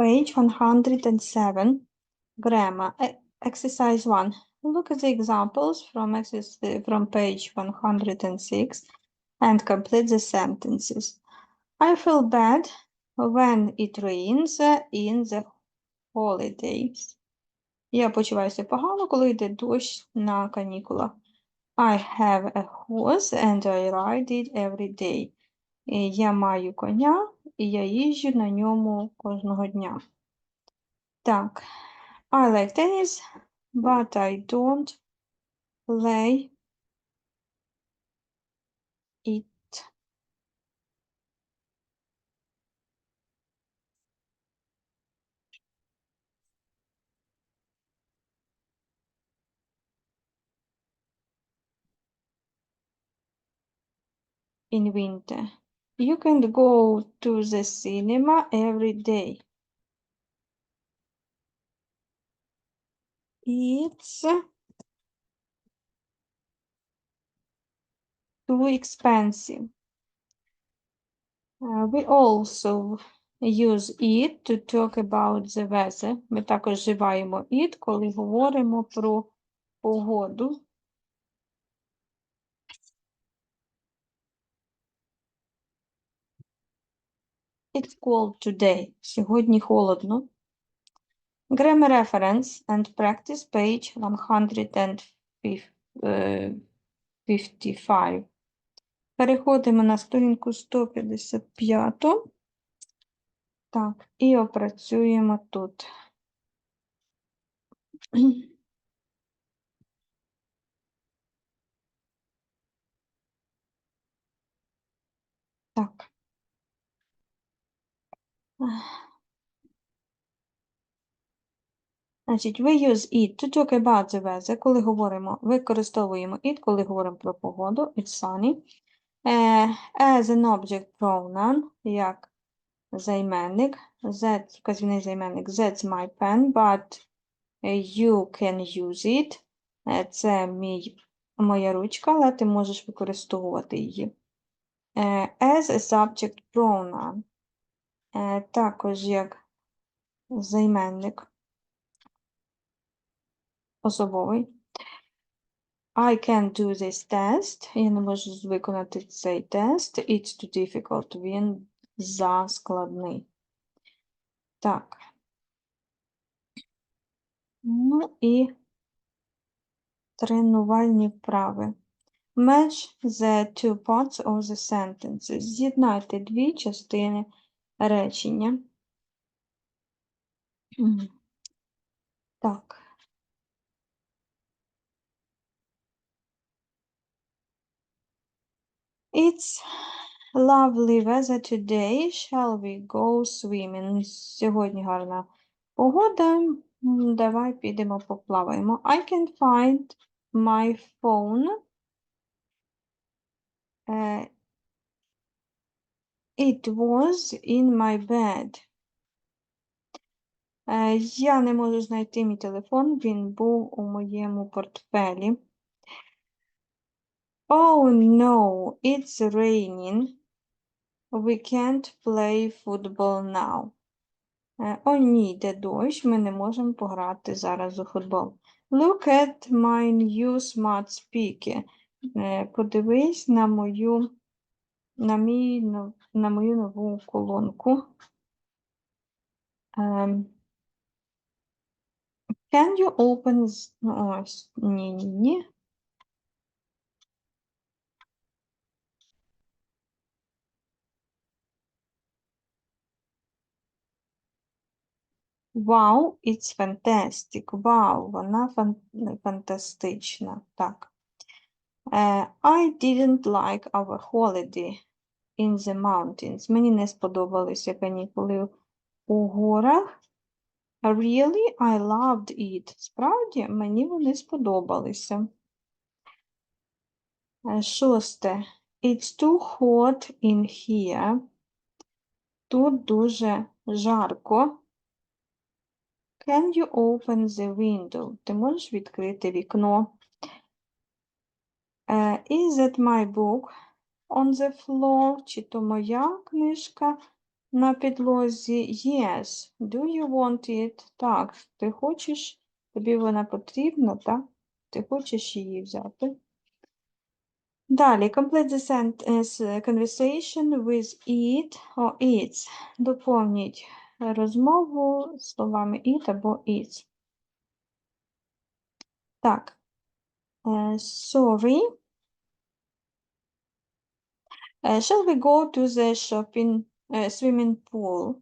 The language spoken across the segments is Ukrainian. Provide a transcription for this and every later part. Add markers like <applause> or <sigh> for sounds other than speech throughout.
Page 107, grammar, E- exercise 1. Look at the examples from, exercise, from page 106 and complete the sentences. I feel bad when it rains in the holidays. Я почуваюся погано, коли йде дощ на канікулах. I have a horse and I ride it every day. Я маю коня, і я їжджу на ньому кожного дня. Так. I like tennis, but I don't play it. in winter. You can go to the cinema every day. It's too expensive. Uh, we also use it to talk about the weather. Ми також вживаємо it, коли говоримо про погоду. It's cold today. Сьогодні холодно. Grammar reference and practice page 155. Переходимо на сторінку 155. Так, і опрацюємо тут. Так. Значить, we use it to talk about the weather, коли говоримо, використовуємо it, коли говоримо про погоду, it's sunny. Е, as an object pronoun, як займенник, that, вказівний займенник, that's my pen, but you can use it. Е, Це мій, моя ручка, але ти можеш використовувати її. Е, As a subject pronoun, також як займенник особовий. I can't do this test. Я не можу виконати цей тест. It's too difficult. Він заскладний. Так. Ну і тренувальні вправи. Match the two parts of the sentences. З'єднайте дві частини речення. Так. It's lovely weather today. Shall we go swimming? Сьогодні гарна погода. Давай підемо поплаваємо. I can find my phone. It was in my bed. Е, Я не можу знайти мій телефон, він був у моєму портфелі. Oh no, it's raining. We can't play football now. Е, О ні, йде дощ, ми не можемо пограти зараз у футбол. Look at my new smart speaker. Е, Подивись на мою, на мій, на мою нову колонку. Ем, Can you open... ну, ні, ні, ні. Wow, it's fantastic. Вау, вона фан... фантастична. Так. Е, I didn't like our holiday in the mountains. Мені не сподобалися канікули у горах. Really, I loved it. Справді, мені вони сподобалися. Е, Шосте. It's too hot in here. Тут дуже жарко. Can you open the window? Ти можеш відкрити вікно? Е, Is that my book on the floor? Чи то моя книжка на підлозі. Yes. Do you want it? Так, ти хочеш, тобі вона потрібна, так? Ти хочеш її взяти. Далі, complete the sentence uh, conversation with it or its. Доповніть розмову словами it або its. Так. Е, Sorry. Uh, shall we go to the shopping uh, swimming pool?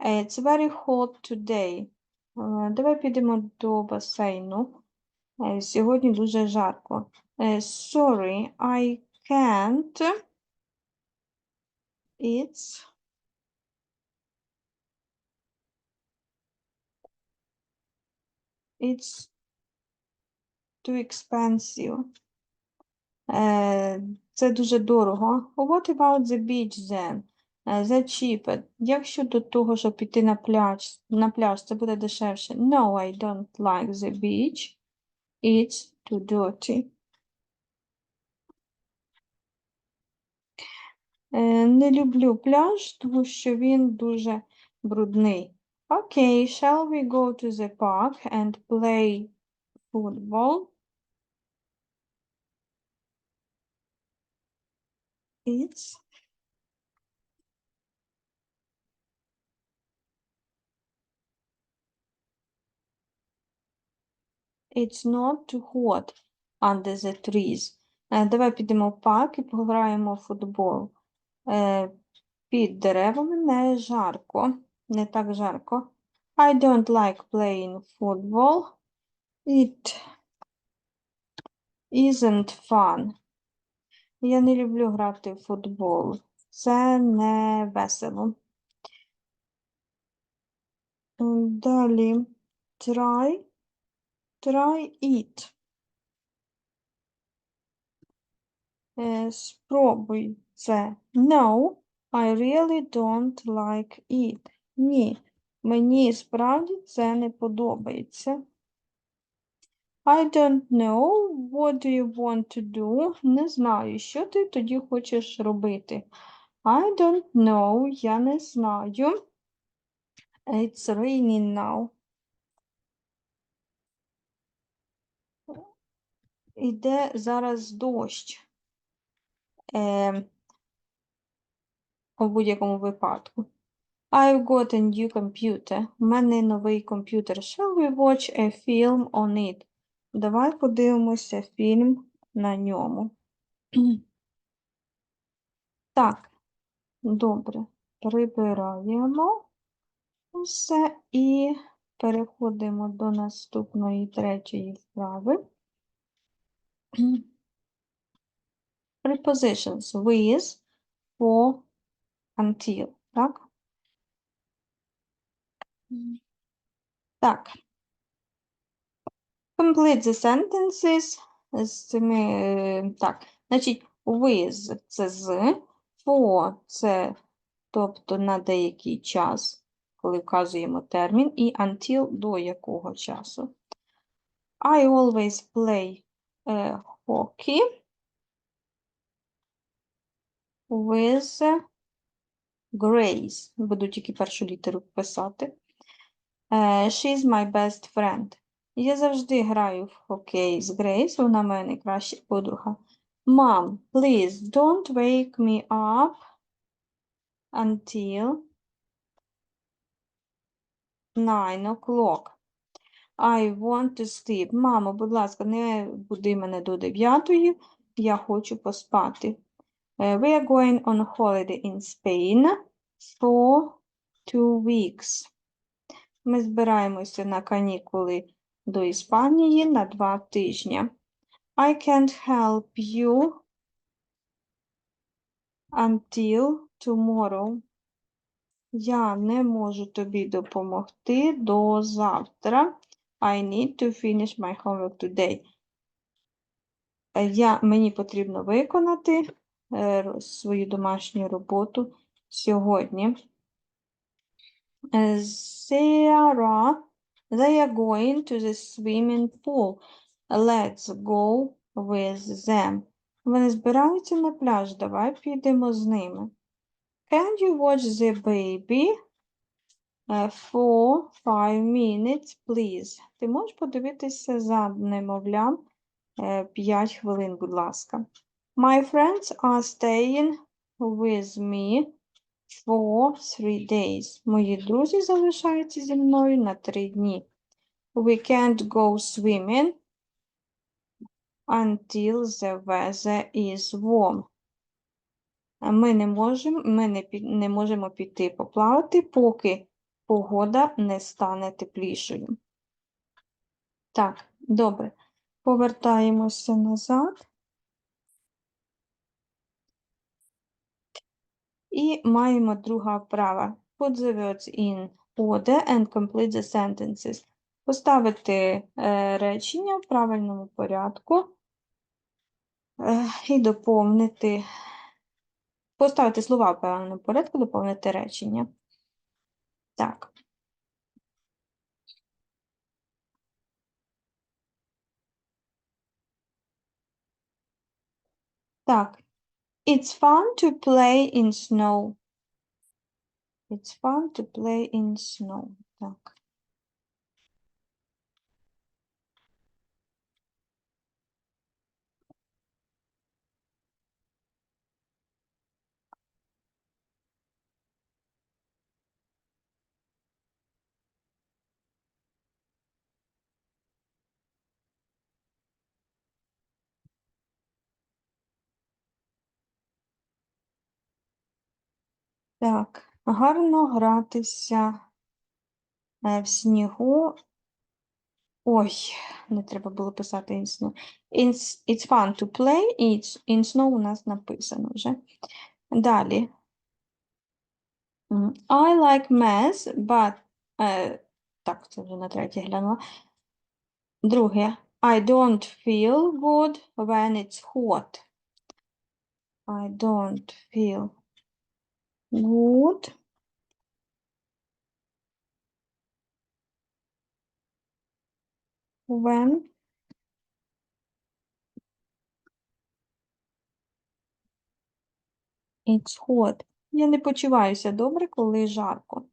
It's very hot today. Uh, давай підемо до басейну. Е, Сьогодні дуже жарко. Е, Sorry, I can't. It's it's too expensive. Е, Це дуже дорого. What about the beach then? Е, The cheaper. Як щодо того, щоб піти на пляж, на пляж, це буде дешевше. No, I don't like the beach. It's too dirty. Е, Не люблю пляж, тому що він дуже брудний. Okay, shall we go to the park and play football? It's It's not too hot under the trees. Е, Давай підемо в парк і пограємо в футбол. Е, Під деревами не жарко, не так жарко. I don't like playing football. It isn't fun. Я не люблю грати в футбол. Це не весело. Далі. Try. Try it. Е, Спробуй це. No, I really don't like it. Ні, мені справді це не подобається. I don't know. What do you want to do? Не знаю, що ти тоді хочеш робити. I don't know. Я не знаю. It's raining now. Іде зараз дощ. Е, у будь-якому випадку. I've got a new computer. У мене новий комп'ютер. Shall we watch a film on it? Давай подивимося фільм на ньому. <clears throat> Так, добре. Прибираємо все і переходимо до наступної третьої вправи. <clears throat> Prepositions with, for, until. Так? Так. Complete the sentences з цими, е, так, значить, with – це з, for – це, тобто, на деякий час, коли вказуємо термін, і until – до якого часу. I always play е, hockey with Grace. Буду тільки першу літеру писати. Е, She is my best friend. Я завжди граю в хокей з Грейс, вона моя найкраща подруга. Mom, please don't wake me up until nine o'clock. I want to sleep. Мамо, будь ласка, не буди мене до дев'ятої, я хочу поспати. Е, We are going on holiday in Spain for two weeks. Ми збираємося на канікули до Іспанії на два тижні. I can't help you until tomorrow. Я не можу тобі допомогти до завтра. I need to finish my homework today. Я, мені потрібно виконати е, свою домашню роботу сьогодні. Е, They are, going to the swimming pool. Let's go with them. Вони збираються на пляж, давай підемо з ними. Can you watch the baby uh, for five minutes, please? Ти можеш подивитися за немовлям 5 хвилин, будь ласка. My friends are staying with me for three days. Мої друзі залишаються зі мною на три дні. We can't go swimming until the weather is warm. Ми не можемо, ми не, не можемо піти поплавати, поки погода не стане теплішою. Так, добре. Повертаємося назад. І маємо друга вправа. Put the words in order and complete the sentences. Поставити е, речення в правильному порядку е, і доповнити. Поставити слова в правильному порядку, доповнити речення. Так. Так. It's fun to play in snow. It's fun to play in snow. Так. Так, гарно гратися е, в снігу. Ой, не треба було писати in snow. It's, it's fun to play, it's, in snow у нас написано вже. Далі. I like math, but... е, так, це вже на третє глянула. Друге. I don't feel good when it's hot. I don't feel good when it's hot. Я не почуваюся добре, коли жарко.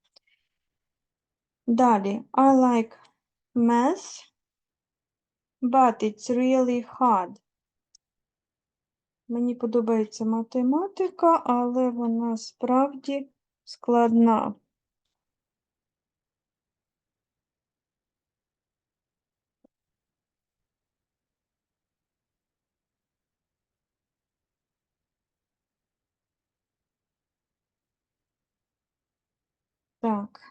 Далі. I like math, but it's really hard. Мені подобається математика, але вона справді складна. Так.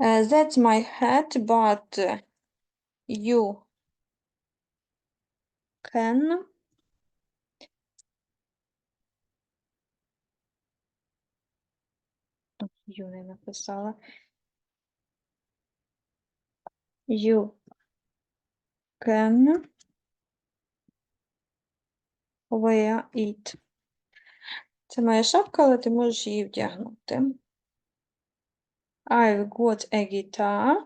Uh, that's my hat, but uh, you can You не написала. You can wear it. Це моя шапка, але ти можеш її вдягнути. I've got a guitar,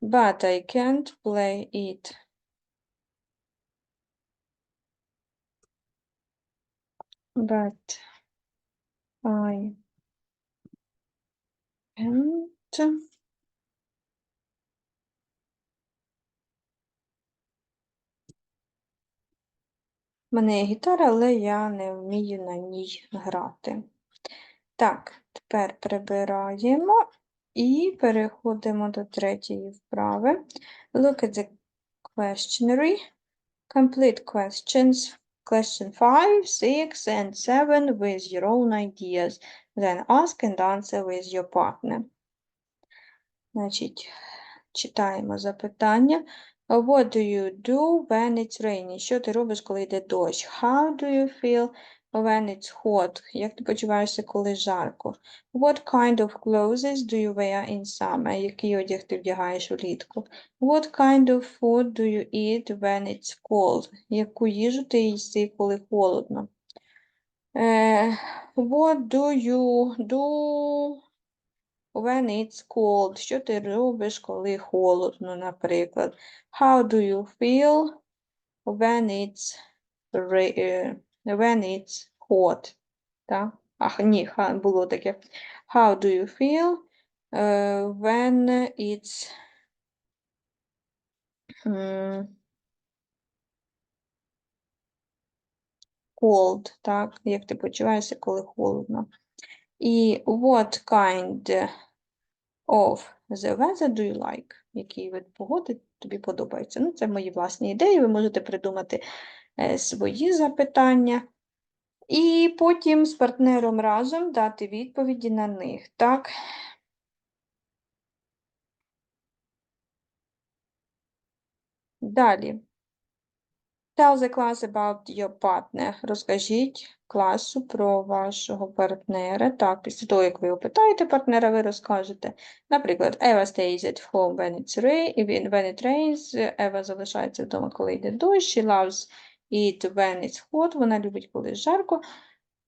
but I can't play it. But I can't У мене є гітара, але я не вмію на ній грати. Так, тепер прибираємо і переходимо до третьої вправи. Look at the questionnaire. Complete questions. Question 5, 6, and 7 with your own ideas. Then ask and answer with your partner. Значить, читаємо запитання. What do you do when it's raining? Що ти робиш, коли йде дощ? How do you feel when it's hot? Як ти почуваєшся, коли жарко? What kind of clothes do you wear in summer? Який одяг ти вдягаєш влітку? What kind of food do you eat when it's cold? Яку їжу ти їси, коли холодно? Е, what do you do When it's cold. Що ти робиш, коли холодно, наприклад. How do you feel when it's, е, when it's hot? Так? Ах, ні, було таке. How do you feel е, when it's cold, так? Як ти почуваєшся, коли холодно? І what kind of the weather do you like? Який вид погоди тобі подобається? Ну, це мої власні ідеї. Ви можете придумати свої запитання. І потім з партнером разом дати відповіді на них. Так? Далі. Tell the class about your partner. Розкажіть класу про вашого партнера. Так, після того, як ви опитаєте партнера, ви розкажете. Наприклад, Eva stays at home when it's rain, when it rains. Ева залишається вдома, коли йде дощ. She loves it when it's hot. Вона любить, коли жарко.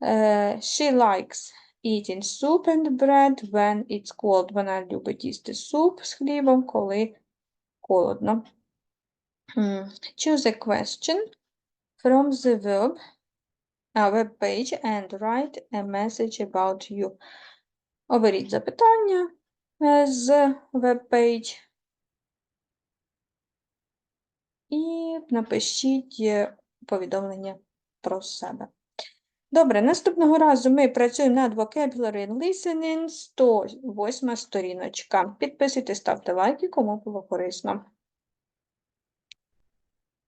Е, She likes eating soup and bread when it's cold. Вона любить їсти суп з хлібом, коли холодно. Choose a question from the verb uh, web page and write a message about you. Оберіть запитання е, з веб-пейдж і напишіть е, повідомлення про себе. Добре, наступного разу ми працюємо над vocabulary and listening, 108 сторіночка. Підписуйтесь, ставте лайки, кому було корисно.